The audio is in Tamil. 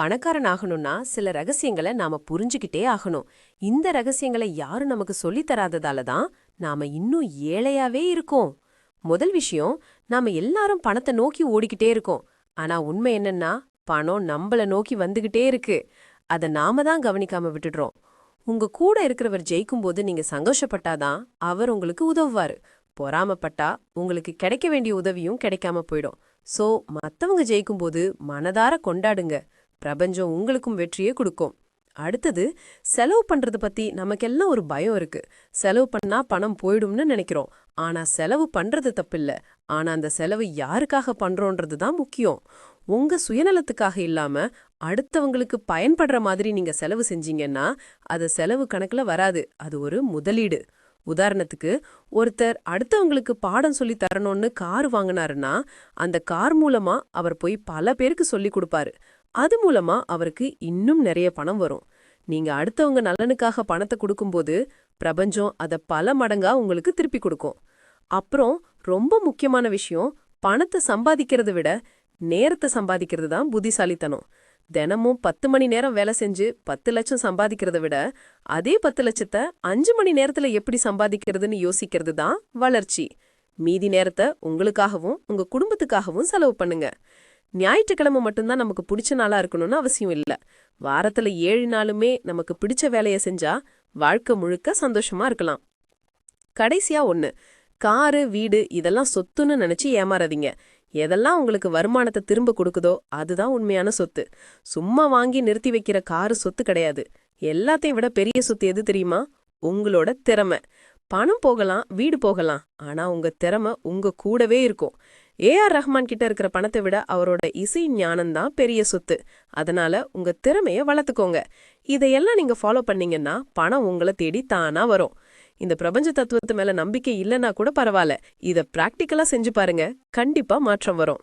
பணக்காரன் ஆகணும்னா சில ரகசியங்களை நாம புரிஞ்சுக்கிட்டே ஆகணும். இந்த ரகசியங்களை யாரும் நமக்கு சொல்லித்தராததால தான் நாம இன்னும் ஏழையாவே இருக்கோம். முதல் விஷயம் நாம எல்லாரும் பணத்தை நோக்கி ஓடிக்கிட்டே இருக்கோம். ஆனா உண்மை என்னன்னா பணம் நம்மள நோக்கி வந்துகிட்டே இருக்கு. அதை நாம தான் கவனிக்காம விட்டுடுறோம். உங்க கூட இருக்கிறவர் ஜெயிக்கும்போது நீங்க சந்தோஷப்பட்டாதான் அவர் உங்களுக்கு உதவுவாரு. பொறாமப்பட்டா உங்களுக்கு கிடைக்க வேண்டிய உதவியும் கிடைக்காம போயிடும். சோ மத்தவங்க ஜெயிக்கும்போது மனதார கொண்டாடுங்க. பிரபஞ்சம் உங்களுக்கும் வெற்றியே கொடுக்கும். அடுத்தது செலவு பண்றது பத்தி நமக்கெல்லாம் ஒரு பயம் இருக்கு. செலவு பண்ணா பணம் போயிடும்னு நினைக்கிறோம். ஆனா செலவு பண்றது தப்பில்ல. ஆனா அந்த செலவு யாருக்காக பண்றோன்றது தான் முக்கியம். உங்க சுயநலத்துக்காக இல்லாம அடுத்தவங்களுக்கு பயன்படுற மாதிரி நீங்க செலவு செஞ்சீங்கன்னா அது செலவு கணக்குல வராது. அது ஒரு முதலீடு. உதாரணத்துக்கு ஒருத்தர் அடுத்தவங்களுக்கு பாடம் சொல்லி தரணும்னு கார் வாங்கினாருன்னா அந்த கார் மூலமா அவர் போய் பல பேருக்கு சொல்லி கொடுப்பாரு. அது மூலமா அவருக்கு இன்னும் நிறைய பணம் வரும். நீங்க அடுத்தவங்க நலனுக்காக பணத்தை கொடுக்கும்போது பிரபஞ்சம் அத பல மடங்கா உங்களுக்கு திருப்பி கொடுக்கும். அப்புறம் ரொம்ப முக்கியமான விஷயம் பணத்தை சம்பாதிக்கிறத விட நேரத்தை சம்பாதிக்கிறது தான் புத்திசாலித்தனம். தினமும் பத்து மணி நேரம் வேலை செஞ்சு பத்து லட்சம் சம்பாதிக்கிறத விட அதே பத்து லட்சத்தை அஞ்சு மணி நேரத்துல எப்படி சம்பாதிக்கிறதுன்னு யோசிக்கிறது தான் வளர்ச்சி. மீதி நேரத்தை உங்களுக்காகவும் உங்க குடும்பத்துக்காகவும் செலவு பண்ணுங்க. ஞாயிற்றுக்கிழமை மட்டும்தான் நமக்கு பிடிச்ச நாளா இருக்கணும்னு அவசியம் இல்ல. வாரத்துல ஏழு நாளுமே நமக்கு பிடிச்ச வேலையை செஞ்சா வாழ்க்கை முழுக்க சந்தோஷமா இருக்கலாம். கடைசியா ஒன்று காரு வீடு இதெல்லாம் சொத்துன்னு நினைச்சு ஏமாறாதீங்க. எதெல்லாம் உங்களுக்கு வருமானத்தை திரும்ப கொடுக்குதோ அதுதான் உண்மையான சொத்து. சும்மா வாங்கி நிறுத்தி வைக்கிற காரு சொத்து கிடையாது. எல்லாத்தையும் விட பெரிய சொத்து எது தெரியுமா? உங்களோட திறமை. பணம் போகலாம் வீடு போகலாம். ஆனா உங்க திறமை உங்க கூடவே இருக்கும். ஏஆர் ரஹ்மான் கிட்ட இருக்கிற பணத்தை விட அவரோட இசை ஞானம் தான் பெரிய சொத்து. அதனால உங்க திறமைய வளர்த்துக்கோங்க. இதையெல்லாம் நீங்க ஃபாலோ பண்ணீங்கன்னா பணம் உங்களை தேடி தானா வரும். இந்த பிரபஞ்ச தத்துவத்து மேல நம்பிக்கை இல்லைன்னா கூட பரவாயில்ல. இத பிராக்டிக்கலா செஞ்சு பாருங்க. கண்டிப்பா மாற்றம் வரும்.